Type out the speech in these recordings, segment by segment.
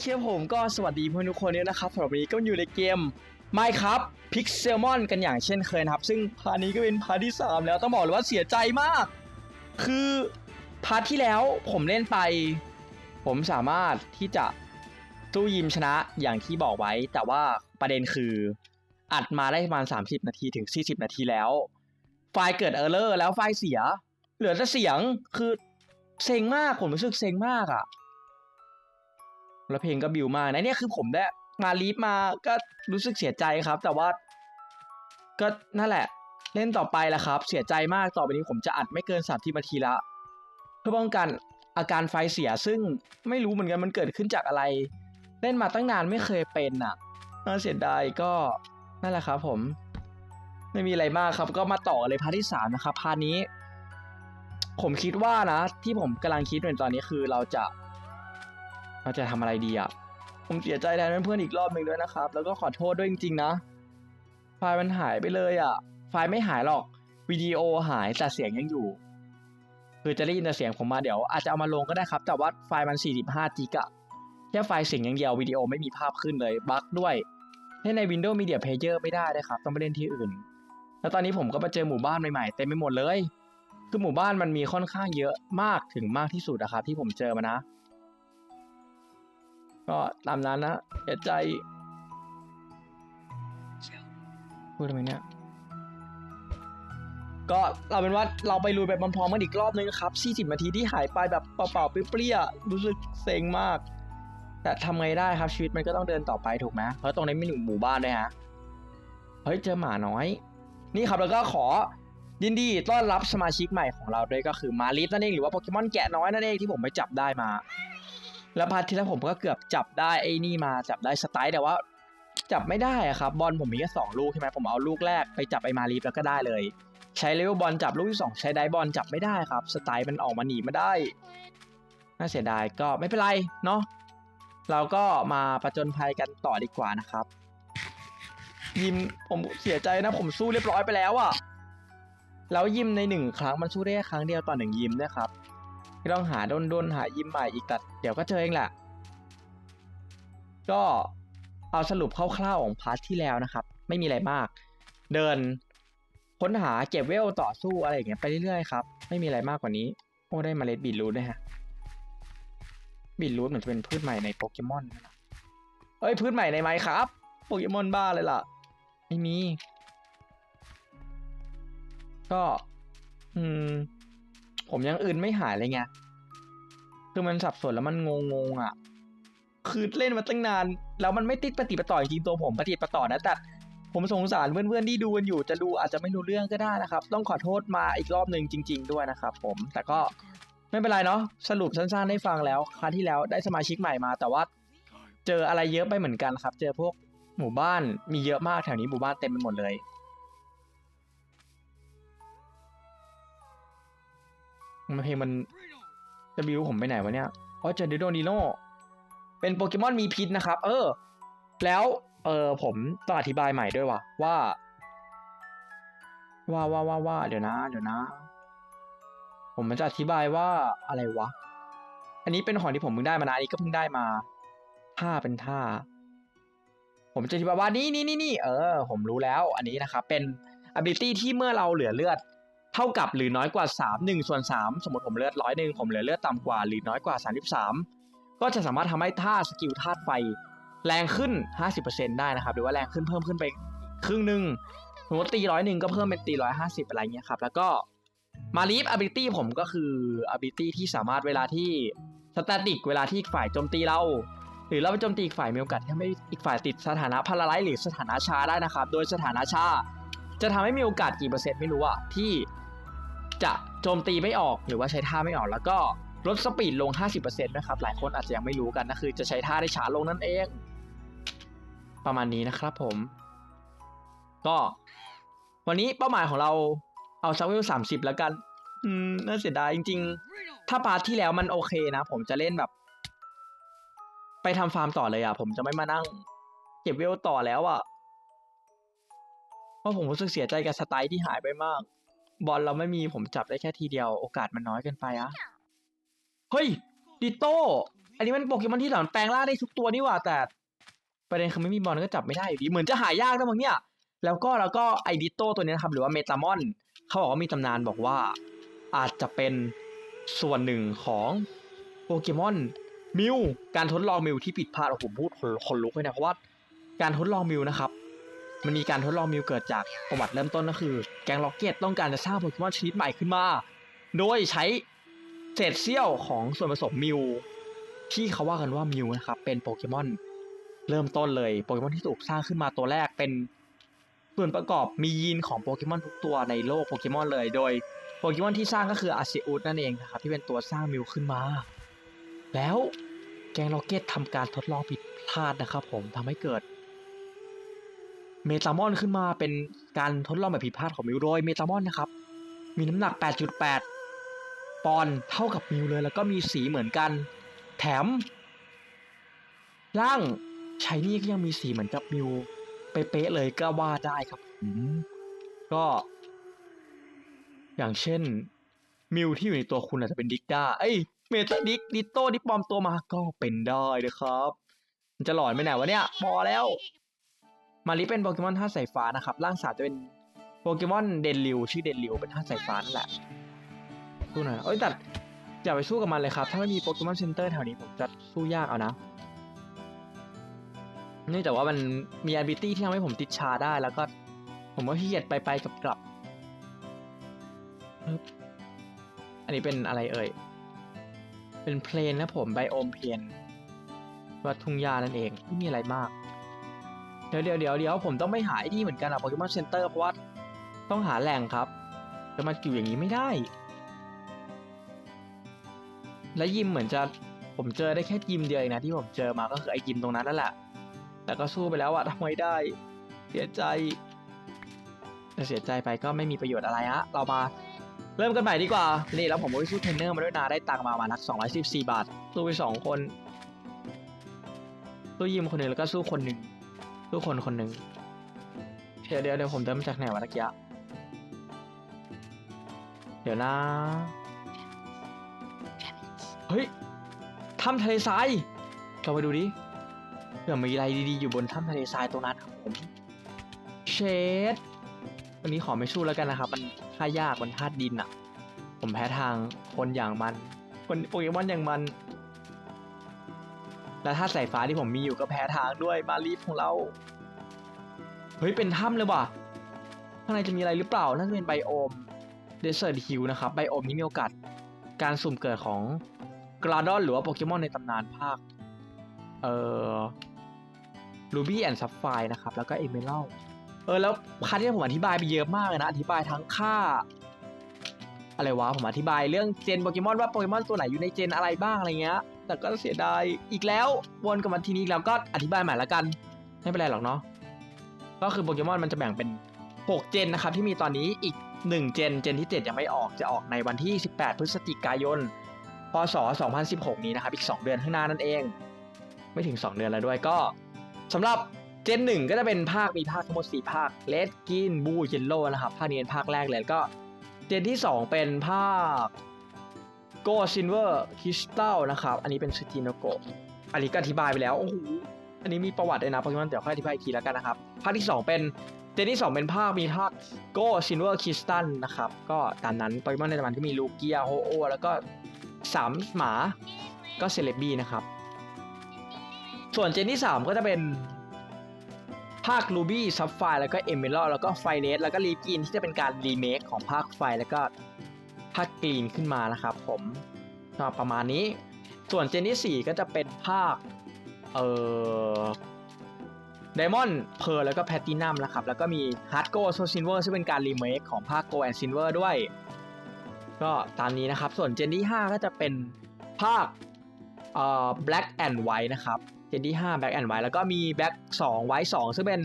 เคผมก็สวัสดีเพื่อนทุกคนด้วยนะครับสำหรับวันนี้ก็อยู่ในเกม Minecraft Pixelmon กันอย่างเช่นเคยนะครับ ซึ่งพาร์ทนี้ก็เป็นพาร์ทที่ 3 แล้วต้องบอกเลยว่าเสียใจมาก คือพาร์ทที่แล้วผมเล่นไป ผมสามารถที่จะสู้ยิมชนะอย่างที่บอกไว้ แต่ว่าประเด็นคือ อัดมาได้ประมาณ 30 นาทีถึง 40 นาทีแล้ว ไฟล์เกิดเออร์เลอร์แล้วไฟล์เสีย เหลือแต่เสียงคือเซ็งมากผมรู้สึกเซ็งมากอะ แล้วเพลงก็บิวมากนะเนี่ยคือผมได้มาลีฟมาก็รู้สึกเสียใจครับ แต่ว่า ก็นั่นแหละ เล่นต่อไปละครับ เสียใจมากต่อไปนี้ผมจะอัดไม่เกินสามทีนาทีละ เพื่อป้องกันอาการไฟเสียซึ่งไม่รู้เหมือนกันมันเกิดขึ้นจากอะไร เล่นมาตั้งนานไม่เคยเป็นอะน่าเสียดายก็นั่นแหละครับ ผม ไม่มีอะไรมากครับ ก็มาต่อเลยพาร์ทที่สามนะครับพาร์ทนี้ ผมคิดว่านะ ที่ผมกำลังคิดในตอนนี้คือเราจะ เราจะทำอะไรดีอะผมเสียใจแทนเพื่อนๆอีกรอบหนึ่งด้วยนะครับ แล้วก็ขอโทษด้วยจริงๆนะ ไฟล์มันหายไปเลยอะไฟล์ไม่หายหรอกวิดีโอหายแต่เสียงยังอยู่ คือจะได้ยินแต่เสียงผมมาเดี๋ยวอาจจะเอามาลงก็ได้ครับ แต่ว่าไฟล์มัน45จิกอะแค่ไฟล์เสียงอย่างเดียววิดีโอไม่มีภาพขึ้นเลยบั๊กด้วยเล่นใน Windows Media Player ไม่ได้เลยครับ ต้องไปเล่นที่อื่น แล้วตอนนี้ผมก็มาเจอหมู่บ้านใหม่ๆเต็มไปหมดเลย คือหมู่บ้านมันมีค่อนข้างเยอะมากถึงมากที่สุดนะครับที่ผมเจอมานะ ก็ตามนั้นนะเสียใจพูดทำไมเนี่ยก็เราเป็นว่าเราไปลุยแบบพร้อมๆกันอีกรอบนึงครับ 40 นาทีที่หายไปแบบเปล่าๆเปรี้ยๆรู้สึกเซ็งมาก แต่ทำไงได้ครับชีวิตมันก็ต้องเดินต่อไปถูกไหมเพราะตรงนี้มีหนึ่งหมู่บ้านด้วยฮะเฮ้ยเจอหมาน้อย นี่ครับแล้วก็ขอยินดีต้อนรับสมาชิกใหม่ของเราด้วยก็คือมาลิสนั่นเองหรือว่าโปเกมอนแกะน้อยนั่นเองที่ผมไปจับได้มา แล้วพาร์ทที่แล้วผมก็เกือบจับได้ไอ้นี่มาจับได้สไตล์แต่ว่า จับไม่ได้อะครับ บอลผมมีแค่สองลูกใช่ไหมผมเอาลูกแรกไปจับไอ้มาลีฟแล้วก็ได้เลย ใช้เลเวลบอลจับลูกที่สองใช้ไดบอลจับไม่ได้ครับ สไตล์มันออกมาหนีมาได้น่าเสียดายก็ไม่เป็นไรเนาะเราก็มาประจนภัยกันต่อดีกว่านะครับ ยิมผมเสียใจนะผมสู้เรียบร้อยไปแล้วอะแล้วยิมในหนึ่งครั้งมันสู้ได้แค่ครั้งเดียวต่อหนึ่งยิมนะครับ ไม่ต้องหาด้นด้นหายิ้มใหม่อีกแต่เดี๋ยวก็เจอเองแหละก็เอาสรุปคร่าวๆของพาร์ทที่แล้วนะครับ ไม่มีอะไรมาก เดินค้นหาเก็บเวลต่อสู้อะไรอย่างเงี้ยไปเรื่อยๆครับ ไม่มีอะไรมากกว่านี้ โอ้ได้เมล็ดบีทรูทด้วยฮะบีทรูทเหมือนจะเป็นพืชใหม่ในโปเกมอนนะเอ้ยพืชใหม่ในไมครับโปเกมอนบ้าเลยล่ะ ไม่มี ก็ อืม ผมยังอื่นไม่หายเลยไง คือมันสับสนแล้วมันงงๆอะ คือเล่นมาตั้งนาน แล้วมันไม่ติดปฏิปต่อจริงๆตัวผมปฏิปต่อนะแต่ผมสงสารเพื่อนๆที่ดูกันอยู่ จะดูอาจจะไม่รู้เรื่องก็ได้นะครับ ต้องขอโทษมาอีกรอบหนึ่งจริง ๆ ด้วยนะครับผม แต่ก็ไม่เป็นไรเนาะ สรุปสั้นๆให้ฟังแล้ว คราวที่แล้วได้สมาชิกใหม่มา แต่ว่าเจออะไรเยอะไปเหมือนกันครับ เจอพวกหมู่บ้านมีเยอะมากแถวนี้หมู่บ้านเต็มไปหมดเลย มันเพลงมันจะบิวผมไปไหนวะเนี่ยอ๋อเจอดิโดนิโนเป็นโปเกมอนมีพิษนะครับ เออ แล้ว เออผมต้องอธิบายใหม่ด้วยว่ะว่า ว่าว่าว่าว่าเดี๋ยวนะ เดี๋ยวนะ ผมมันจะอธิบายว่าอะไรวะ อันนี้เป็นของที่ผมเพิ่งได้มานะอันนี้ก็เพิ่งได้มาท่าเป็นท่า ผมจะอธิบายว่านี่นี่นี่นี่เออ ผมรู้แล้ว อันนี้นะครับเป็น ability ที่เมื่อเราเหลือเลือด เท่ากับหรือน้อยกว่า 3 1ส่วน3สมมติผมเลือดร้อยหนึ่งผมเหลือเลือดต่ำกว่าหรือน้อยกว่า 33 ก็จะสามารถทำให้ท่าสกิลธาตุไฟ แรงขึ้น 50%ได้นะครับ หรือว่าแรงขึ้นเพิ่มขึ้นไปครึ่งหนึ่งสมมติตีร้อยหนึ่งก็เพิ่มเป็นตีร้อยห้าสิบอะไรเงี้ยครับ แล้วก็มาลีฟ ability ผมก็คือ ability ที่สามารถเวลาที่สแตติกเวลาที่อีกฝ่ายโจมตีเรา หรือเราไปโจมตีอีกฝ่ายมีโอกาสที่ทำให้อีกฝ่ายติดสถานะพาราไลซ์หรือสถานะชาได้นะครับ โดยสถานะชาจะทำให้มีโอกาสกี่เปอร์เซ็นต์ไม่รู้อะที่ จะโจมตีไม่ออกหรือว่าใช้ท่าไม่ออกแล้วก็ลดสปีดลง 50%นะครับหลายคนอาจจะยังไม่รู้กันนะคือจะใช้ท่าได้ช้าลงนั่นเอง ประมาณนี้นะครับผม ก็วันนี้เป้าหมายของเราเอาซักเวลสามสิบแล้วกัน อืม น่าเสียดายจริง ๆ ถ้าพาร์ทที่แล้วมันโอเคนะ ผมจะเล่นแบบ ไปทำฟาร์มต่อเลยอะผมจะไม่มานั่ง เก็บเวลต่อแล้วอะ เพราะผมรู้สึกเสียใจกับสไตล์ที่หายไปมาก บอลเราไม่มีผมจับได้แค่ทีเดียวโอกาสมันน้อยเกินไปอะเฮ้ยดิโต้อันนี้มันโปเกมอนที่หลอนแปลงร่างได้ทุกตัวนี่หว่าแต่ประเด็นคือไม่มีบอลก็จับไม่ได้อยู่ดีเหมือนจะหายากนะมึงเนี่ย แล้วก็แล้วก็ไอดิโต้ตัวนี้นะครับ หรือว่าเมตามอนเขาบอกว่ามีตำนานบอกว่า อาจจะเป็นส่วนหนึ่งของโปเกมอนมิวการทดลองมิวที่ผิดพลาดโอ้โหผมพูดขนคนลุกเลยนะเพราะว่าการทดลองมิวนะครับ มันมีการทดลองมิวเกิดจากประวัติเริ่มต้นก็คือ แกงล็อกเก็ตต้องการจะสร้างโปเกมอนชนิดใหม่ขึ้นมา โดยใช้เศษเสี้ยวของส่วนผสมมิวที่เขาว่ากันว่ามิวนะครับเป็นโปเกมอนเริ่มต้นเลยโปเกมอนที่ถูกสร้างขึ้นมาตัวแรกเป็นส่วนประกอบมียีนของโปเกมอนทุกตัวในโลกโปเกมอนเลย โดยโปเกมอนที่สร้างก็คืออาซิอุสนั่นเองนะครับที่เป็นตัวสร้างมิวขึ้นมา แล้วแกงล็อกเก็ตทำการทดลองผิดพลาดนะครับผมทำให้เกิด เมตามอนขึ้นมาเป็นการทดลองแบบผิดพลาดของมิวโดยเมตามอนนะครับ มีน้ำหนัก 8.8 ปอนด์เท่ากับมิวเลย แล้วก็มีสีเหมือนกัน แถม ร่างชายนี่ก็ยังมีสีเหมือนกับมิวเป๊ะเลยก็ว่าได้ครับก็ อย่างเช่น มิวที่อยู่ในตัวคุณอาจจะเป็นดิกด้าเอ้ยเมตาดิกดิโต้ที่ปอมตัวมาก็เป็นได้นะครับ มันจะหลอนไปไหนวะเนี่ยพอแล้ว มาริเป็นโปเกมอนธาตุสายฟ้านะครับ ร่างสามจะเป็นโปเกมอนเดนริวชื่อเดนริวเป็นธาตุสายฟ้านั่นแหละสู้หน่อยเอ้ยแต่อย่าไปสู้กับมันเลยครับ ถ้าไม่มีโปเกมอนเซ็นเตอร์แถวนี้ผมจะสู้ยากเอานะเนื่องจากว่ามันมี ability ที่ทำให้ผมติดชาได้แล้วก็ ผมก็ขี้เกียจไปไปกับกลับ อันนี้เป็นอะไรเอ่ย เป็นเพลนนะผมไบโอมเพลนว่าทุ่งหญ้านั่นเองไม่มีอะไรมาก เดี๋ยวเดี๋ยวเดี๋ยวเดี๋ยวผมต้องไปหาไอ้นี่เหมือนกันอะโปเกมอนเซ็นเตอร์เพราะว่าต้องหาแหล่งครับจะมาอยู่อย่างนี้ไม่ได้ และยิมเหมือนจะผมเจอได้แค่ยิมเดียวเองนะที่ผมเจอมาก็คือไอ้ยิมตรงนั้นนั่นแหละ แต่ก็สู้ไปแล้วอะทำไมได้ เสียใจแต่เสียใจไปก็ไม่มีประโยชน์อะไรฮะเรามาเริ่มกันใหม่ดีกว่า นี่แล้วผมก็ไปสู้เทรนเนอร์มาด้วยนะได้ตังค์มามานัก214 บาท สู้ไปสองคน สู้ยิมคนหนึ่งแล้วก็สู้คนหนึ่ง สู้คนคนหนึ่งเดี๋ยวเดี๋ยวเดี๋ยวผมเดินมาจากไหนวะตะกี้เดี๋ยวนะ เฮ้ยถ้ำทะเลทรายเราไปดูดิเผื่อมีอะไรดีๆอยู่บนถ้ำทะเลทรายตรงนั้นครับผมเชดวันนี้ขอไม่สู้แล้วกันนะครับ มันท่ายากมันธาตุดินอะผมแพ้ทางคนอย่างมัน คนโปเกมอนอย่างมัน และธาตุสายฟ้าที่ผมมีอยู่ก็แพ้ทางด้วยมาลีฟของเรา เฮ้ยเป็นถ้ำเลยว่ะข้างในจะมีอะไรหรือเปล่าน่าจะเป็นไบโอมเดสเซอร์ฮิลนะครับไบโอมนี้มีโอกาสการสุ่มเกิดของกราดอนหรือว่าโปเกมอนในตำนานภาค เอ่อ Ruby and Sapphire นะครับ แล้วก็ Emerald เออ แล้วพาร์ทที่ผมอธิบายไปเยอะมากเลยนะ อธิบายทั้งค่า อะไรวะผมอธิบายเรื่องเจนโปเกมอนว่าโปเกมอนตัวไหนอยู่ในเจนอะไรบ้างอะไรเงี้ย แต่ก็เสียดายอีกแล้ววนกลับมาทีนี้แล้วก็อธิบายใหม่ละกัน ไม่เป็นไรหรอกเนาะก็คือโปเกมอนมันจะแบ่งเป็น 6 เจนนะครับที่มีตอนนี้อีก 1 เจนเจนที่ 7 ยังไม่ออกจะออกในวันที่ 18 พฤศจิกายนพศ 2016 นี้นะครับอีก 2 เดือนข้างหน้านั่นเอง ไม่ถึง 2 เดือนแล้วด้วยก็สำหรับเจน1ก็จะเป็นภาคมีภาคทั้งหมด4ภาค Red Green Blue Yellow นะครับภาคนี้เป็นภาคแรกเลยก็ เจนที่ 2 เป็นภาค Go Silver Crystal นะครับ อันนี้เป็นสจิโนโกะอันนี้ก็อธิบายไปแล้วโอ้โหอันนี้มีประวัติเลยนะโปเกมอนเดี๋ยวค่อยอธิบายอีกทีแล้วกันนะครับ ภาคที่ 2 เป็นเจนที่ 2 เป็นภาคมีภาค Go Silver Crystal นะครับ ก็ตามนั้นโปเกมอนในตำนานที่มีลูเกียโฮโอแล้วก็สามหมาก็เซเลบีนะครับ ส่วนเจนที่ 3 ก็จะเป็น ภาค Ruby Sapphire แล้วก็ Emerald แล้วก็ Fire แล้วก็ Leaf Green ที่จะเป็นการรีเมคของภาคไฟแล้วก็ภาคกรีนขึ้นมานะครับผมก็ประมาณนี้ ส่วนเจนที่ 4 ก็จะเป็นภาคเอ่อ Diamond Pearl แล้วก็ Platinum นะครับ แล้วก็มี Hard Gold Soul Silver ซึ่งเป็นการรีเมคของภาค Gold and Silver ด้วย ก็ตามนี้นะครับ ส่วนเจนที่ 5 ก็จะเป็นภาคเอ่อ Black and White นะครับ เจนที่ 5 Black and White แล้วก็มี Black 2 White 2 ซึ่งเป็น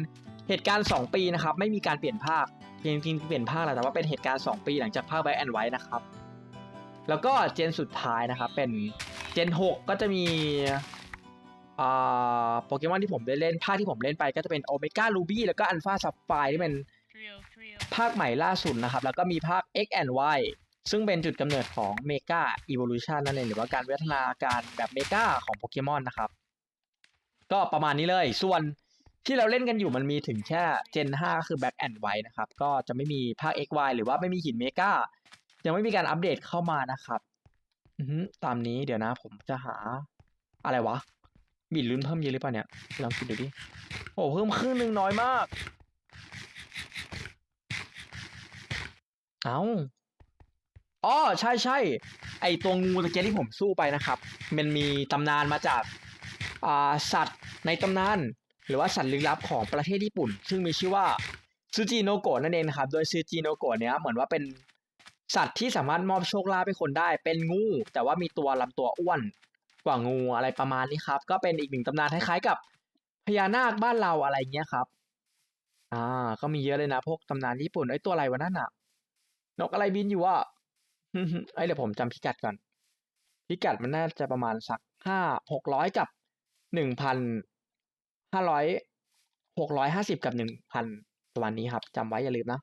เหตุการณ์ 2 ปีนะครับ ไม่มีการเปลี่ยนภาคจริงๆเปลี่ยนภาคแหละแต่ว่าเป็นเหตุการณ์ 2 ปีหลังจากภาค Black and White นะครับ แล้วก็เจนสุดท้ายนะครับ เป็นเจน 6 ก็จะมีอ่าโปเกมอนที่ผมได้เล่นภาคที่ผมเล่นไปก็จะเป็นโอเมก้าลูบี้แล้วก็อัลฟาซับไฟที่เป็น Trio, trio. ภาคใหม่ล่าสุดนะครับ แล้วก็มีภาค X and Y ซึ่งเป็นจุดกำเนิดของเมกาอี o ว u ชันนั่นเองหรือว่าการวิวัฒนาการแบบเมกาของโปเกมอนนะครับ ก็ประมาณนี้เลย ส่วนที่เราเล่นกันอยู่มันมีถึงแค่ Gen 5คือ Back and White นะครับ ก็จะไม่มีภาค XY หรือว่าไม่มีหินเมกายังไม่มีการอัปเดตเข้ามานะครับตามนี้เดี๋ยวนะผมจะหาอะไรวะ บิดลุ้นเพิ่มเยอะหรือเปล่าเนี่ยลองคิดดูดิ โอ้เพิ่มครึ่งหนึ่งน้อยมาก เอาอ๋อใช่ใช่ไอตัวงูตะเกียที่ผมสู้ไปนะครับ มันมีตำนานมาจาก สัตว์ในตำนานหรือว่าสัตว์ลึกลับของประเทศญี่ปุ่น ซึ่งมีชื่อว่าซูจิโนโกะนั่นเองนะครับ โดยซูจิโนโกะเนี้ยเหมือนว่าเป็นสัตว์ที่สามารถมอบโชคลาภให้คนได้ เป็นงู แต่ว่ามีตัวลำตัวอ้วนกว่างูอะไรประมาณนี้ครับ ก็เป็นอีกหนึ่งตำนานคล้ายๆกับพญานาคบ้านเราอะไรเงี้ยครับ อ่า ก็มีเยอะเลยนะพวกตำนานญี่ปุ่นไอ้ตัวอะไรวะนั่นอะนกอะไรบินอยู่อะไอ้เดี๋ยวผมจำพิกัดก่อน พิกัดมันน่าจะประมาณสักห้าหกร้อยกับ หนึ่งพันห้าร้อยหกร้อยห้าสิบกับหนึ่งพันประมาณนี้ครับจำไว้อย่าลืมนะ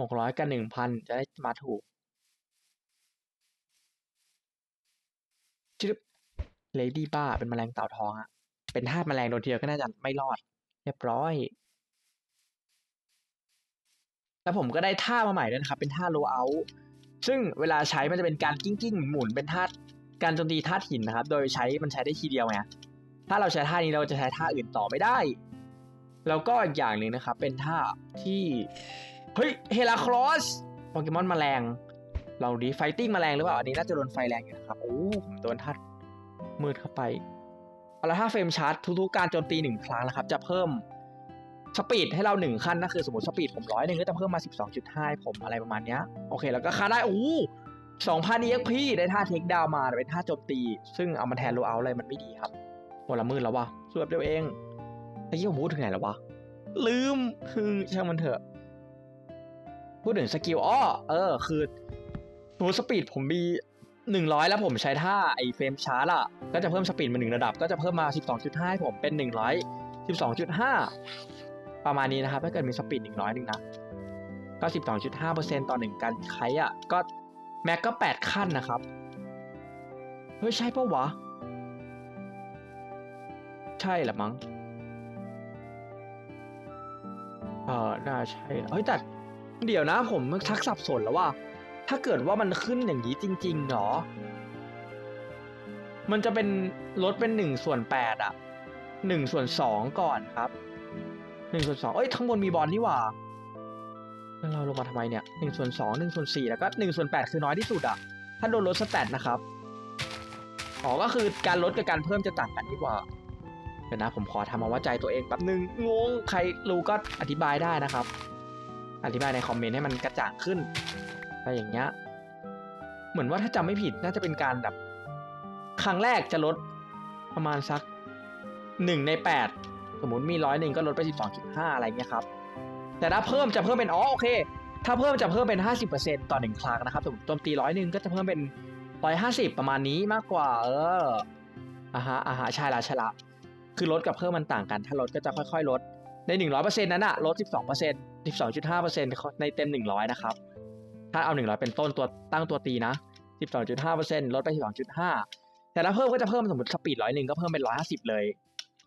หกร้อยกับหนึ่งพันจะได้มาถูกชื่อเลดี้บ้าเป็นแมลงเต่าทองอะเป็นทาสแมลงโดนเดียวก็น่าจะไม่รอด เรียบร้อย แล้วผมก็ได้ท่ามาใหม่ด้วยนะครับ เป็นท่าโลเอาซึ่งเวลาใช้มันจะเป็นการกิ้งกิ้งหมุนเป็นท่า การโจมตีท่าหินนะครับ โดยใช้มันใช้ได้ทีเดียวไงถ้าเราใช้ท่านี้เราจะใช้ท่าอื่นต่อไม่ได้ แล้วก็อีกอย่างหนึ่งนะครับ เป็นท่าที่ เฮ้ยเฮลาคลอสโปเกมอนแมลงเราดีไฟติ้งแมลงหรือเปล่าอันนี้น่าจะโดนไฟแรงอยู่นะครับโอ้ผมโดนทัดมืดเข้าไปเอาละถ้าเฟรมชาร์จทุกๆการโจมตีหนึ่งครั้งนะครับ จะเพิ่มสปีดให้เราหนึ่งขั้นนะคือสมมติสปีดผมร้อยหนึ่งก็จะเพิ่มมา 12.5ให้ผมอะไรประมาณเนี้ยโอเค แล้วก็ค่าได้โอ้ สองพันเอ็กพีได้ท่าเทคดาวมาเป็นท่าโจมตี ซึ่งเอามาแทนโลเอาเลยมันไม่ดีครับหมดละมืดแล้ววะสวบเดียวเองเมื่อกี้ผมพูดถึงไหนแล้ววะ ลืมคือช่างมันเถอะ พูดถึงสกิลอ้อเออ คือหนูสปีดผมมีหนึ่งร้อยแล้วผมใช้ท่าไอเฟรมช้าร์จอะก็จะเพิ่มสปีดมาหนึ่งระดับ ก็จะเพิ่มมาสิบสองจุดห้าให้ผมเป็นหนึ่งร้อยสิบสองจุดห้าประมาณนี้นะครับ ถ้าเกิดมีสปีดหนึ่งร้อยหนึ่งนะก็สิบสองจุดห้าเปอร์เซ็นต่อหนึ่งการใช้อะ ก็ แม็กก็แปดขั้นนะครับ เฮ้ย ใช่ปะวะ ใช่แหละมั้ง เออน่าใช่เฮ้ย แต่ เดี๋ยวนะผมทักสับสนแล้วว่า ถ้าเกิดว่ามันขึ้นอย่างนี้จริงๆเหรอมันจะเป็นลดเป็นหนึ่งส่วนแปดอะหนึ่งส่วนสองก่อนครับหนึ่งส่วนสองเอ้ยข้างบนมีบอลนี่หว่า เราลงมาทำไมเนี่ยหนึ่งส่วนสองหนึ่งส่วนสี่แล้วก็หนึ่งส่วนแปดคือน้อยที่สุดอะถ้าโดนลดสแตทนะครับ อ๋อ ก็คือการลดกับการเพิ่มจะต่างกันดีกว่า เดี๋ยวนะผมขอทำความเข้าใจตัวเองแป๊บนึงงง ใครรู้ก็อธิบายได้นะครับ อธิบายในคอมเมนต์ให้มันกระจ่างขึ้นอะไรอย่างเงี้ย เหมือนว่าถ้าจำไม่ผิดน่าจะเป็นการแบบ ครั้งแรกจะลดประมาณสักหนึ่งในแปดสมมติมีร้อยหนึ่งก็ลดไปสิบสองจุดห้าอะไรเงี้ยครับ แต่ถ้าเพิ่มจะเพิ่มเป็นอ๋อโอเค ถ้าเพิ่มจะเพิ่มเป็นห้าสิบเปอร์เซ็นต่อหนึ่งครั้งนะครับสมมติโจมตีร้อยหนึ่งก็จะเพิ่มเป็นร้อยห้าสิบประมาณนี้มากกว่า เอออ่าฮะอ่าฮะใช่ละใช่ละคือลดกับเพิ่มมันต่างกัน ถ้าลดก็จะค่อยๆลดใน 100%นั้นอะลด 12% 12.5%ในเต็ม 100 นะครับ ถ้าเอา 100 เป็นต้นตัวตั้งตัวตีนะ 12.5%ลดไป 12.5 แต่ถ้าเพิ่มก็จะเพิ่มสมมติสปีดร้อยหนึ่งก็เพิ่มเป็น 150 เลย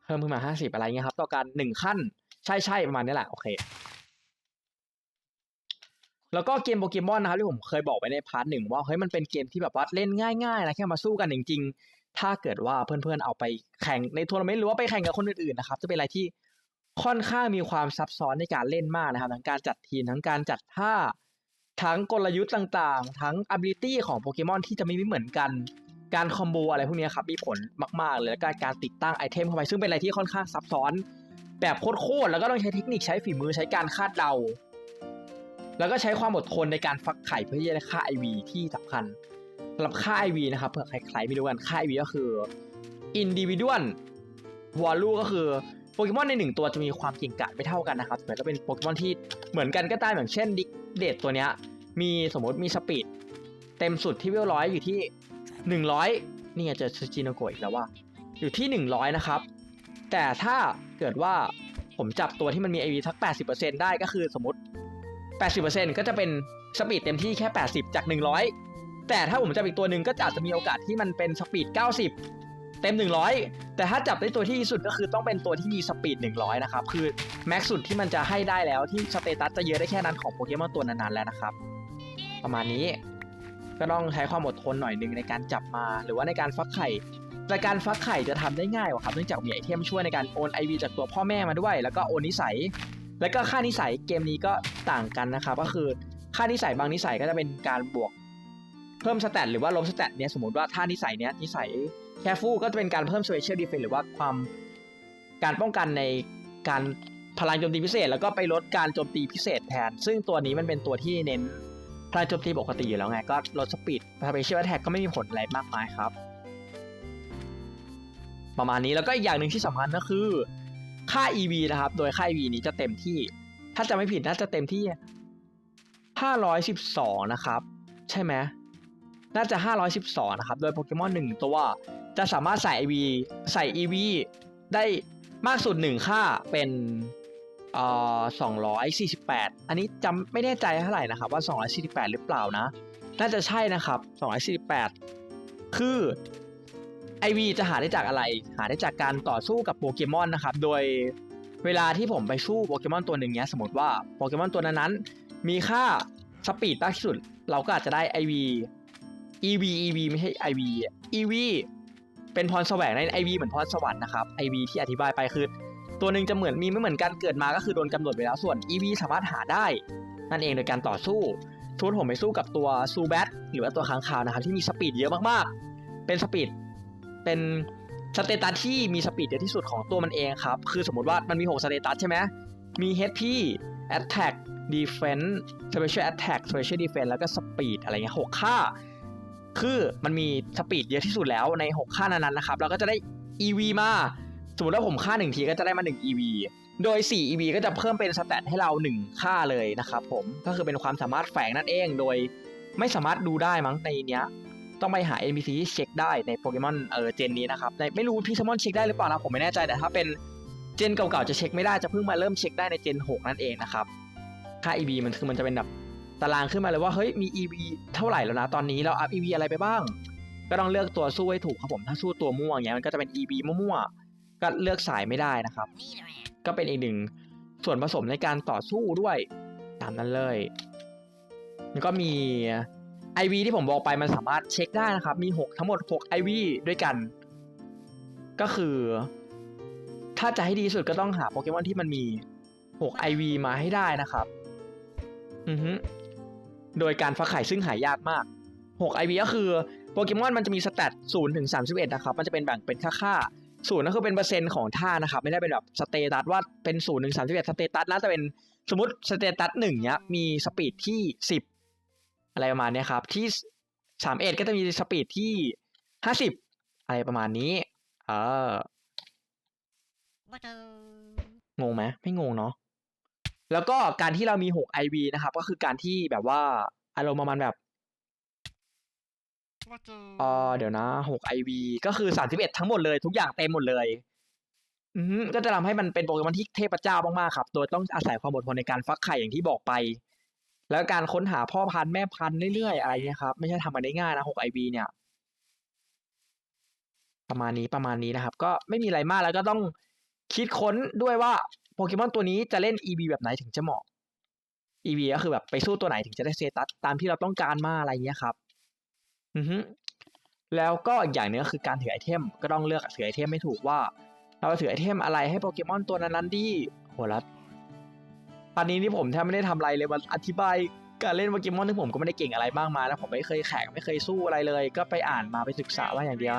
เพิ่มขึ้นมา 50 อะไรเงี้ยครับ ต่อการ1ขั้น ใช่ใช่ประมาณนี้แหละ โอเค แล้วก็เกมโปเกมอนนะครับที่ผมเคยบอกไว้ในพาร์ทหนึ่งว่าเฮ้ยมันเป็นเกมที่แบบว่าเล่นง่ายๆนะแค่มาสู้กันจริง ๆ ถ้าเกิดว่าเพื่อนๆเอาไปแข่งในทัวร์นาเมนต์หรือว่าไปแข่งกับคนอื่นๆนะครับจะเป็นอะไรที่ค่อนข้างมีความซับซ้อนในการเล่นมากนะครับทั้งการจัดทีมทั้งการจัดท่าทั้งกลยุทธ์ต่างๆ ทั้ง ability ของโปเกมอนที่จะไม่เหมือนกัน การคอมโบอะไรพวกนี้ครับมีผลมากๆเลยและการการติดตั้งไอเทมเข้าไปซึ่งเป็นอะไรที่ค่อนข้างซับซ้อน แบบโคตรๆแล้วก็ต้องใช้เทคนิคใช้ฝีมือใช้การคาดเดา แล้วก็ใช้ความอดทนในการฟักไข่เพื่อที่จะได้ค่า IV ที่สำคัญสำหรับค่า IV นะครับเผื่อใครๆไม่รู้กันค่า IV ก็คือ individual value ก็คือโปเกมอนในหนึ่งตัวจะมีความเก่งกาจไม่เท่ากันนะครับแต่ก็เป็นโปเกมอนที่เหมือนกันก็ตามอย่างเช่นดิกเดตตัวเนี้ยมีสมมติมีสปีดเต็มสุดที่เวลร้อยอยู่ที่ 100นี่ไงเจอชินโกะอีกแล้วว่า อยู่ที่ 100 นะครับ แต่ถ้าเกิดว่าผมจับตัวที่มันมี IV สัก 80%ได้ก็คือสมมติ 80%ก็จะเป็นสปีดเต็มที่แค่ 80 จาก 100 แต่ถ้าผมจับอีกตัวหนึ่งก็อาจจะมีโอกาสที่มันเป็นสปีด 90 เต็ม 100 แต่ถ้าจับได้ตัวที่ดีสุดก็คือต้องเป็นตัวที่มีสปีด 100 นะครับ คือแม็กสุดที่มันจะให้ได้แล้วที่สเตตัสจะเยอะได้แค่นั้นของโปเกมอนตัวนั้นๆแล้วนะครับ ประมาณนี้ก็ต้องใช้ความอดทนหน่อยหนึงในการจับมาหรือว่าในการฟักไข่ แต่การฟักไข่จะทำได้ง่ายกว่าครับเนื่องจากมีไอเทมช่วยในการโอนไอวีจากตัวพ่อแม่มาด้วย แล้วก็โอนนิสัย แล้วก็ค่านิสัยเกมนี้ก็ต่างกันนะครับก็คือค่านิสัยบางนิสัยก็จะเป็นการบวก เพิ่มสแตทหรือว่าลบสแตทเนี่ยสมมติว่าถ้านิสัยเนี้ยนิสัยแคฟูก็จะเป็นการเพิ่ม special defense หรือว่าความการป้องกันในการพลังโจมตีพิเศษ แล้วก็ไปลดการโจมตีพิเศษแทน ซึ่งตัวนี้มันเป็นตัวที่เน้นพลังโจมตีปกติอยู่แล้วไง ก็ลดสปีด special attack ก็ไม่มีผลอะไรมากมายครับ ประมาณนี้แล้วก็อีกอย่างหนึ่งที่สำคัญก็คือ ค่า EV นะครับ โดยค่า EV นี้จะเต็มที่ ถ้าจะไม่ผิดน่าจะเต็มที่ 512 นะครับ ใช่ไหมน่าจะ 512 นะครับ โดยโปเกมอน1ตัว จะสามารถใส่ EV ใส่ EV ได้มากสุด 1 ค่าเป็นเอ่อ248 อันนี้จำไม่แน่ใจเท่าไหร่นะครับว่า 248 หรือเปล่านะ น่าจะใช่นะครับ 248 คือ IV จะหาได้จากอะไร หาได้จากการต่อสู้กับโปเกมอนนะครับ โดยเวลาที่ผมไปสู้โปเกมอนตัวหนึ่งเนี้ยสมมติว่าโปเกมอนตัวนั้นๆมีค่าสปีดมากที่สุด เราก็อาจจะได้ IV EV EV ไม่ใช่ IV EV เป็นพรแสวงใน IV เหมือนพรสวรรค์นะครับ IV ที่อธิบายไปคือ ตัวหนึ่งจะเหมือนมีไม่เหมือนกันเกิดมาก็คือโดนกำหนดไว้แล้วส่วน EV สามารถหาได้ นั่นเองโดยการต่อสู้ทุนผมไปสู้กับตัวซูแบทหรือว่าตัวค้างคาวนะครับที่มีสปีดเยอะมากๆ เป็นสปีด เป็นสเตตัสที่มีสปีดเยอะที่สุดของตัวมันเองครับ คือสมมติว่ามันมี 6 สเตตัสใช่ไหมมี HP Attack Defense Special Attack Special Defense แล้วก็ Speed อะไรเงี้ย6ค่า คือมันมีสปีดเยอะที่สุดแล้วใน 6 ค่านั้นๆนะครับ เราก็จะได้ EV มา สมมติว่าผมค่า 1 ทีก็จะได้มา 1 EV โดย 4 EV ก็จะเพิ่มเป็นสแตทให้เรา 1 ค่าเลยนะครับผม ก็คือเป็นความสามารถแฝงนั่นเอง โดยไม่สามารถดูได้มั้งในเนี้ย ต้องไปหา NPC ที่เช็คได้ในโปเกมอนเออเจนนี้นะครับในไม่รู้พี่ซมอนเช็คได้หรือเปล่านะผมไม่แน่ใจแต่ถ้าเป็นเจนเก่าๆจะเช็คไม่ได้จะเพิ่งมาเริ่มเช็คได้ในเจน 6 นั่นเองนะครับค่า EV มันคือมันจะเป็นแบบตารางขึ้นมาเลยว่าเฮ้ยมี EV เท่าไหร่แล้วนะตอนนี้เราอัพ EV อะไรไปบ้าง ก็ต้องเลือกตัวสู้ให้ถูกครับผมถ้าสู้ตัวม่วงอย่างเงี้ยมันก็จะเป็น EV มั่วๆก็เลือกสายไม่ได้นะครับ ก็เป็นอีกหนึ่งส่วนผสมในการต่อสู้ด้วยตามนั้นเลยแล้วก็มี IV ที่ผมบอกไปมันสามารถเช็คได้นะครับ มี 6 ทั้งหมด 6 IV ด้วยกัน ก็คือ ถ้าจะให้ดีสุดก็ต้องหาโปเกมอนที่มันมี 6 IV มาให้ได้นะครับ อือฮึโดยการฟักไข่ซึ่งหายากมาก 6 IV ก็คือโปเกมอนมันจะมีสแตท0ถึง31 นะครับ มันจะเป็นแบ่งเป็นค่าค่าศูนย์ก็คือเป็นเปอร์เซ็นต์ของท่านะครับ ไม่ได้เป็นแบบสเตตัสว่าเป็น0ถึง31สเตตัสนะแต่เป็นสมมติสเตตัสหนึ่งเนี้ยมีสปีดที่10 อะไรประมาณเนี้ยครับ ที่สามเอ็ดก็จะมีสปีดที่ห้าสิบอะไรประมาณนี้ เอองงไหมไม่งงเนาะแล้วก็การที่เรามีหก IV นะครับ ก็คือการที่แบบว่าอารมณ์ประมาณแบบเออเดี๋ยวนะหก IV ก็คือสามสิบเอ็ดทั้งหมดเลยทุกอย่างเต็มหมดเลยอือฮึก็จะทำให้มันเป็นโปเกมอนที่เทพเจ้ามากๆครับ โดยต้องอาศัยความอดทนในการฟักไข่อย่างที่บอกไป แล้วการค้นหาพ่อพันธุ์แม่พันธุ์เรื่อยๆอะไรเนี่ยครับ ไม่ใช่ทำมันได้ง่ายนะ6 IB เนี่ย ประมาณนี้ประมาณนี้นะครับ ก็ไม่มีอะไรมากแล้วก็ต้องคิดค้นด้วยว่าโปเกมอนตัวนี้จะเล่น EV แบบไหนถึงจะเหมาะ EV ก็คือแบบไปสู้ตัวไหนถึงจะได้เซตัสตามที่เราต้องการมาอะไรเงี้ยครับ อือฮึแล้วก็อย่างนึงก็คือการถือไอเทม ก็ต้องเลือกถือไอเทมไม่ถูกว่า เราถือไอเทมอะไรให้โปเกมอนตัวนั้นๆดีโหแล้ว อนนี้นี่ผมแทบไม่ได้ทำอะไรเลยมาอธิบายการเล่นโปเกมอนที่ผมก็ไม่ได้เก่งอะไรมากมายนะผมไม่เคยแข่งไม่เคยสู้อะไรเลย ก็ไปอ่านมาไปศึกษาว่าอย่างเดียว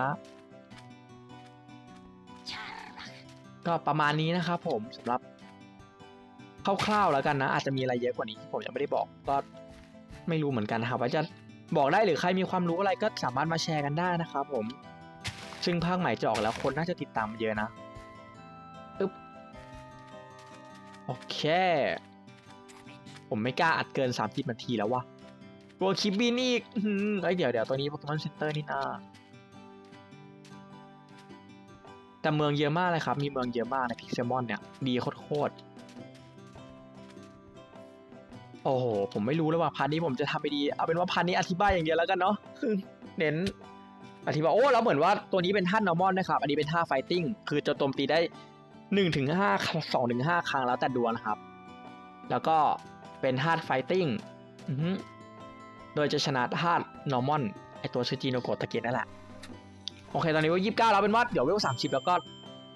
ก็ประมาณนี้นะครับผมสำหรับคร่าวๆแล้วกันนะ อาจจะมีอะไรเยอะกว่านี้ที่ผมยังไม่ได้บอกก็ไม่รู้เหมือนกันนะครับว่าจะบอกได้หรือใครมีความรู้อะไรก็สามารถมาแชร์กันได้นะครับผม ซึ่งภาคใหม่จะออกแล้วคนน่าจะติดตามเยอะนะอึ๊บโอเค ผมไม่กล้าอัดเกิน 30นาทีแล้ววะกลัวคลิปบินอีกเอ้ยเดี๋ยวเดี๋ยวตัวนี้โปเกมอนเซ็นเตอร์นี่นาแต่เมืองเยอะมากเลยครับ มีเมืองเยอะมากในพิกเซมอนเนี่ย ดีโคตรโอ้โห ผมไม่รู้แล้วว่าพาร์ทนี้ผมจะทำไปดี เอาเป็นว่าพาร์ทนี้อธิบายอย่างเดียวแล้วกันเนาะเน้นอธิบาย โอ้แล้วเหมือนว่าตัวนี้เป็นท่าน normal นะครับ อันนี้เป็นท่า fighting คือจะโจมตีได้1นถึงห้าสองถึงห้าครั้งแล้วแต่ดวงนะครับ แล้วก็ เป็นธาตุ fighting อือฮึโดยจะชนะธาตุ normal ไอตัวชื่อจีโนโกะตะเกียนั่นแหละ โอเค ตอนนี้ว่ายี่สิบเก้าแล้วเป็นว่าเดี๋ยวเวลสามสิบแล้วก็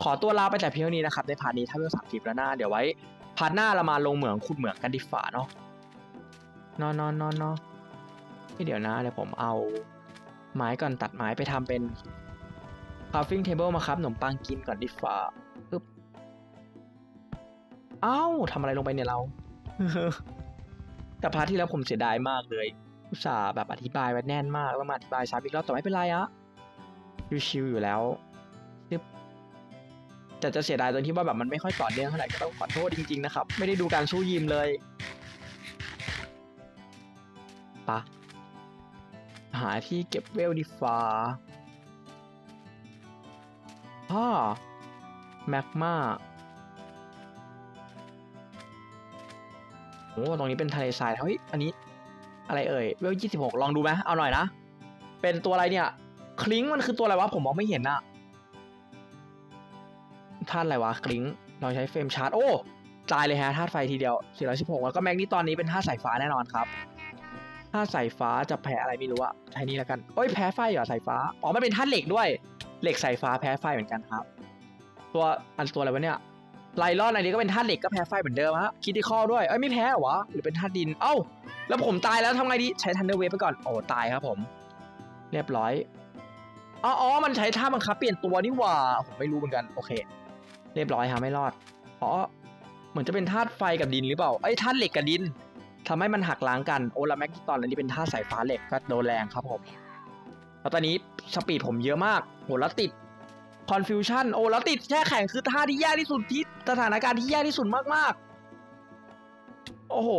ขอตัวลาไปแต่เพียงเท่านี้นะครับ ในพาร์ทนี้ถ้าเวลสามสิบแล้วหน้าเดี๋ยวไว้พาร์ทหน้าเรามาลงเหมืองขุดเหมืองกันดีฝ่าเนาะนอนนอนนอนนอนเดี๋ยวนะเดี๋ยวผมเอาไม้ก่อนตัดไม้ไปทำเป็น carving table มาครับขนมปังกินก่อนดีฝ่าปึ๊บเอ้าทำอะไรลงไปเนี่ยเรา แต่พาร์ทที่แล้วผมเสียดายมากเลย อุตส่าห์แบบอธิบายไว้แน่นมากแล้วมาอธิบายซ้ำอีกรอบแต่ไม่เป็นไรอะชิวๆอยู่แล้วปึ๊บแต่จะเสียดายตรงที่ว่าแบบมันไม่ค่อยต่อเนื่องเท่าไหร่ก็ต้องขอโทษจริงๆนะครับ ไม่ได้ดูการสู้ยิมเลยปะหาที่เก็บเวลดีฟ้าพ่อแมกมา โอ้ตรงนี้เป็นทะเลทรายเฮ้ยอันนี้ อะไรเอ่ยเวลยี่สิบหกลองดูไหมเอาหน่อยนะ เป็นตัวอะไรเนี่ย คลิงมันคือตัวอะไรวะผมมองไม่เห็นอะธาตุอะไรวะคลิงเราใช้เฟรมชาร์จโอ้ตายเลยฮะธาตุไฟทีเดียว 416 แล้วก็แมกนี่ตอนนี้เป็นธาตุสายฟ้าแน่นอนครับถ้าสายฟ้าจะแพ้อะไรไม่รู้อะใช้นี่แล้วกันเอ้ยแพ้ไฟเหรอสายฟ้าอ๋อมันเป็นธาตุเหล็กด้วย เหล็กสายฟ้าแพ้ไฟเหมือนกันครับ ตัวอันตัวอะไรวะเนี่ย ไลลอนอันนี้ก็เป็นธาตุเหล็กก็แพ้ไฟเหมือนเดิมฮะคิดที่ข้อด้วย เอ้ยไม่แพ้เหรอวะหรือเป็นธาตุดิน เอ้า แล้วผมตายแล้วทำไงดี ใช้ทันเดอร์เวฟไปก่อน โอ้ตายครับผม เรียบร้อย อ๋ออมันใช้ท่าบังคับเปลี่ยนตัวนี่หว่า ผมไม่รู้เหมือนกัน โอเค เรียบร้อยฮะไม่รอด อ๋อ เหมือนจะเป็นธาตุไฟกับดินหรือเปล่า เอ้ยธาตุเหล็กกับดินทำให้มันหักล้างกัน โอลาแมกกิตอนอันนี้เป็นท่าสายฟ้าเหล็กก็โดนแรงครับผม แล้วตอนนี้สปีดผมเยอะมากโหแล้วติด คอนฟิวชันโอ้แล้วติดแช่แข็งคือท่าที่ยากที่สุดที่สถานการณ์ที่ยากที่สุดมากๆ โอ้โห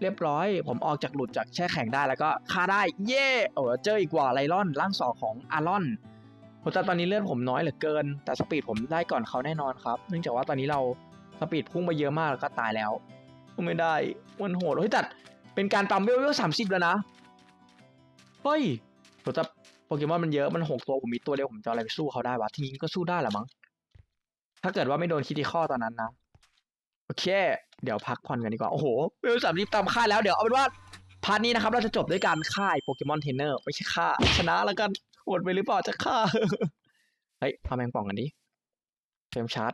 เรียบร้อย ผมออกจากหลุดจากแช่แข็งได้แล้วก็ฆ่าได้ เย่โอ้เจออีกว่าไลลอนร่างสองของอารอนแต่ตอนนี้เลือดผมน้อยเหลือเกิน แต่สปีดผมได้ก่อนเขาแน่นอนครับ เนื่องจากว่าตอนนี้เราสปีดพุ่งมาเยอะมากแล้วก็ตายแล้วไม่ได้มันโหดเฮ้ยแต่เป็นการปั๊มเวลเวลสามสิบแล้วนะเฮ้ยแต่ โปเกมอนมันเยอะมันหกตัวผมมีตัวเดียวผมจะอะไรไปสู้เขาได้วะทีนี้ก็สู้ได้แหละมั้งถ้าเกิดว่าไม่โดนคิดที่ข้อตอนนั้นนะโอเค เดี๋ยวพักผ่อนกันดีกว่าโอ้โหเวลสามสิบตามค่ายแล้วเดี๋ยวเอาเป็นว่าพาร์ทนี้นะครับเราจะจบด้วยการฆ่าโปเกมอนเทรนเนอร์ไม่ใช่ฆ่าชนะแล้วกันโหดไปหรือเปล่าจะฆ่าเฮ้ยพาแมงป่องกันดิเฟรมชาร์จ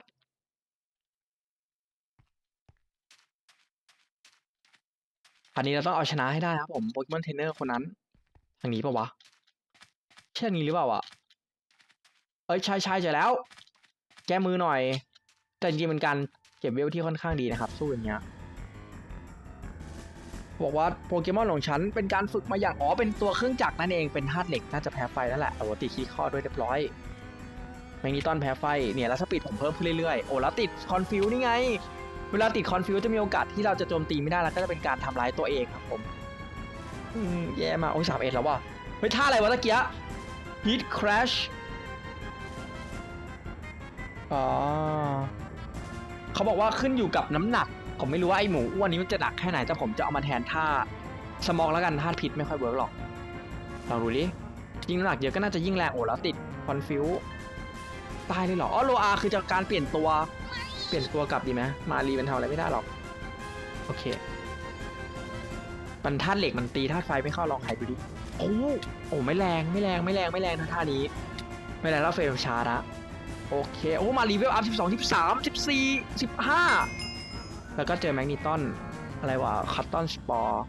อันนี้เราต้องเอาชนะให้ได้ครับผมโปเกมอนเทรนเนอร์คนนั้นทางนี้ปะวะ ใช่ทางนี้หรือเปล่าวะเอ้ยใช่ใช่เจอแล้ว แก้มือหน่อย แต่จริงๆเป็นการเก็บเวลที่ค่อนข้างดีนะครับ สู้อย่างเงี้ยบอกว่าโปเกมอนของฉันเป็นการฝึกมาอย่างอ๋อเป็นตัวเครื่องจักรนั่นเองเป็นธาตุเหล็กน่าจะแพ้ไฟนั่นแหละแต่ว่าติดคีย์ข้อด้วยเรียบร้อยแมงนีตอนแพ้ไฟเนี่ยแล้วสปีดผมเพิ่มขึ้นเรื่อยๆโอ้แล้วติดคอนฟิวนี่ไง เวลาติดคอนฟิวจะมีโอกาสที่เราจะโจมตีไม่ได้แล้วก็จะเป็นการทำร้ายตัวเองครับผมแย่มากโอ้ยสามเอ็ดแล้วว่ะเฮ้ยท่าอะไรวะตะเกียะ Hit Crash อ๋อเขาบอกว่าขึ้นอยู่กับน้ำหนัก ผมไม่รู้ว่าไอหมูอ้วนนี้มันจะหนักแค่ไหนแต่ผมจะเอามาแทนท่าสมองแล้วกันท่าพิษไม่ค่อยเวิร์กหรอกลองดูดิยิ่งน้ำหนักเยอะก็น่าจะยิ่งแรงโอ้แล้วติดคอนฟิวตายเลยเหรออ๋อโลอาคือจะการเปลี่ยนตัว เปลี่ยนตัวกลับดีไหมมารีมันทำอะไรไม่ได้หรอก โอเคมันธาตุเหล็กมันตีธาตุไฟไม่เข้าลองไขดูดิ โอ้โอ้ไม่แรงไม่แรงไม่แรงไม่แรงนะท่านี้ ไม่แรงแล้วเฟรมชาร์ละโอเค โอ้มารีเวลอัพ12 13 14 15 แล้วก็เจอแมกนีตอนอะไรวะคัตตอนสปอร์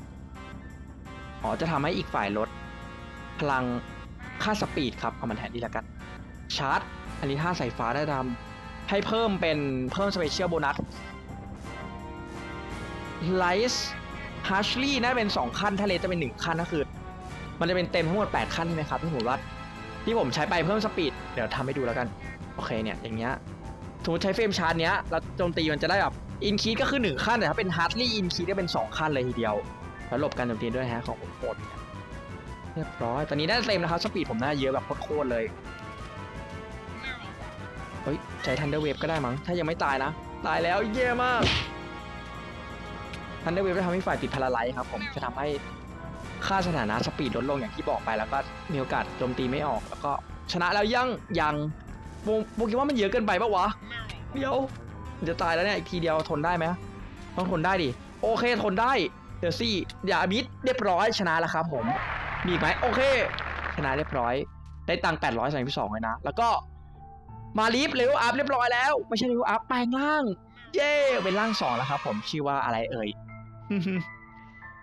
อ๋อจะทำให้อีกฝ่ายลด พลังค่าสปีดครับ เอามันแทนดีแล้วกัน ชาร์จ อันนี้ท่าใสายฟ้าได้ทำให้เพิ่มเป็นเพิ่มสเปเชียลโบนัสไลส์ฮัชลี่น่าเป็น 2 ขั้นถ้าเลจะเป็น 1 ขั้นก็คือ มันจะเป็นเต็มทั้งหมด8ขั้นใช่ไหมครับที่ผมวัดที่ผมใช้ไปเพิ่มสปีดเดี๋ยวทำให้ดูแล้วกันโอเคเนี่ยอย่างเงี้ยสมมติใช้เฟรมชาร์จเนี้ยแล้วโจมตีมันจะได้แบบอินคีก็คือ1ขั้นแต่ถ้าเป็นฮาร์ดลี่อินคีก็เป็น 2 ขั้นเลยทีเดียว แล้วหลบการโจมตีด้วยฮะของผมโคตรเนี่ยเรียบร้อยตอนนี้ได้เต็มนะครับสปีดผมน่าเยอะแบบโคตรเลยเฮ้ยใช้ทันเดอร์เวฟก็ได้มั้งถ้ายังไม่ตายนะตายแล้วเย่มากทันเดอร์เวฟจะทำให้ฝ่ายติดพาราไลท์ครับผมจะทำให้ ค่าสถานะสปีดลดลงอย่างที่บอกไปแล้วก็มีโอกาสโจมตีไม่ออก แล้วก็ชนะแล้วยังยังโบโบคิดว่ามันเยอะเกินไปปะวะเดี๋ยวจะตายแล้วเนี่ยอีกทีเดียวทนได้ไหมต้องทนได้ดิโอเคทนได้เดี๋ยวซี่อย่ามิดเรียบร้อยชนะแล้วครับ ผมมีอีกไหมโอเค ชนะเรียบร้อย ได้ตังค์800สามสองเลยนะ แล้วก็มาลิฟเลเวลอัพเรียบร้อยแล้ว ไม่ใช่เลเวลอัพแปลงร่าง เย้เป็นร่างสองแล้วครับ ผมชื่อว่าอะไรเอ่ย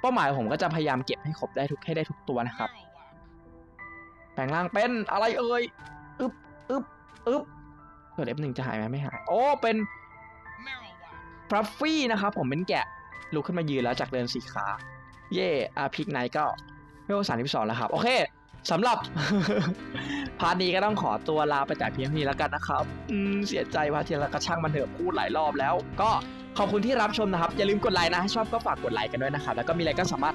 เป้าหมายผมก็จะพยายามเก็บให้ครบได้ทุกให้ได้ทุกตัวนะครับ แปลงร่างเป็นอะไรเอ่ยอึ๊บอึ๊บอึ๊บเกิด F1 จะหายไหมไม่หาย โอ้ เป็นฟรัฟฟี่นะครับ ผมเป็นแกะลุกขึ้นมายืนแล้วจากเดินสีขา เย่อาพิกไนก็เวลสามสิบสองแล้วครับ โอเคสำหรับ พาร์ทนี้ก็ต้องขอตัวลาไปจากเพียงเท่านี้แล้วกันนะครับ อืมเสียใจว่าที่เรากระช่างมันเถอะพูดหลายรอบแล้ว ก็ ขอบคุณที่รับชมนะครับ อย่าลืมกดไลค์นะ ชอบก็ฝากกดไลค์กันด้วยนะครับ แล้วก็มีอะไรก็สามารถ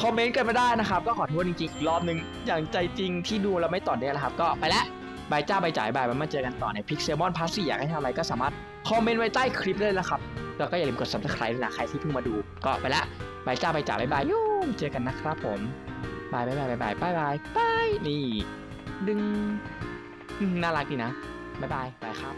คอมเมนต์กันมาได้นะครับ ก็ขอโทษจริงๆ อีกรอบหนึ่งอย่างใจจริงที่ดูเราไม่ต่อเนื่องนะครับ ก็ไปละบายจ้าบายจ่ายบายมาเจอกันต่อในพิกเซลมอนพาร์ทสี่อยากให้ทำอะไรก็สามารถคอมเมนต์ไว้ใต้คลิปได้นะครับแล้วก็อย่าลืมกด subscribe นะใครที่เพิ่งมาดู ก็ไปละบายจ้าบายจ่ายบายบายยุ่งเจอกันนะครับผมบายบายบายบายบายบายบายนี่ดึงน่ารักดีนะบายบายบายครับ